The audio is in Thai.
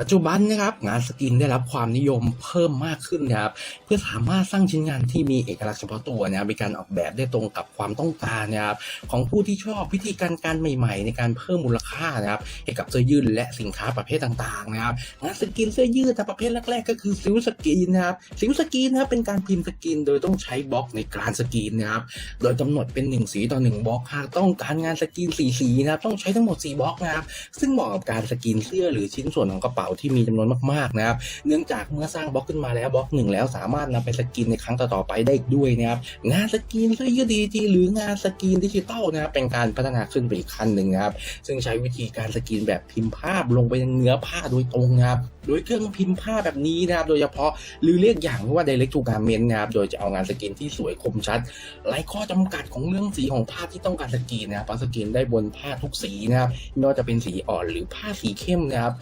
ปัจจุบันนะครับงานสกินได้รับความนิยมเพิ่มมากขึ้นนะครับเพื่อสามารถสร้างชิ้นงานที่มีเอกลักษณ์เฉพาะตัวนะครับมีการออกแบบได้ตรงกับความต้องการนะครับของผู้ที่ชอบวิธีการการใหม่ ๆ ในการเพิ่มมูลค่านะครับให้กับเสื้อยืดและสินค้าประเภทต่างๆนะครับงานสกินเสื้อยืดแต่ประเภทแรกๆ ก็คือซิลสกินนะครับซิลสกินนะครับเป็นการพิมพ์สกิน โดยต้องใช้บล็อกในการสกินนะครับโดยกำหนดเป็นหนึ่งสีต่อหนึ่งบล็อกหากต้องการงานสกินสีสีนะครับต้องใช้ทั้งหมดสี่บล็อกนะครับซึ่งเหมาะกับการสกรีนเสื้อหรือชิ้นส่วนของกระเป๋าที่มีจำนวนมากๆนะครับ เนื่องจากเมื่อสร้างบล็อกขึ้นมาแล้วบล็อกหนึ่งแล้วสามารถนำไปสกรีนในครั้งต่อๆไปได้อีกด้วยนะครับงานสกรีนเสื้อยืดดีจีหรืองานสกรีนดิจิตอลนะครับเป็นการพัฒนาขึ้นไปอีกขั้นหนึ่งนะครับซึ่งใช้วิธีการสกรีนแบบพิมพ์ภาพลงไปในเนื้อผ้าโดยตรงนะครับโดยเครื่องพิมพ์ผ้าแบบนี้นะครับ โดยเฉพาะหรือเรียกอย่างว่า direct to garment นะครับ โดยจะเอางานสกรีนที่สวยคมชัดไร้ข้อจำกัดของเรื่องสีของผ้าที่ต้องการสกรีนนะครับสกรีนได้บนผ้าทุกสีนะครับไม่ว่าจะเป็นสีอ่อนหรือผ้าสีเข้มนะครับ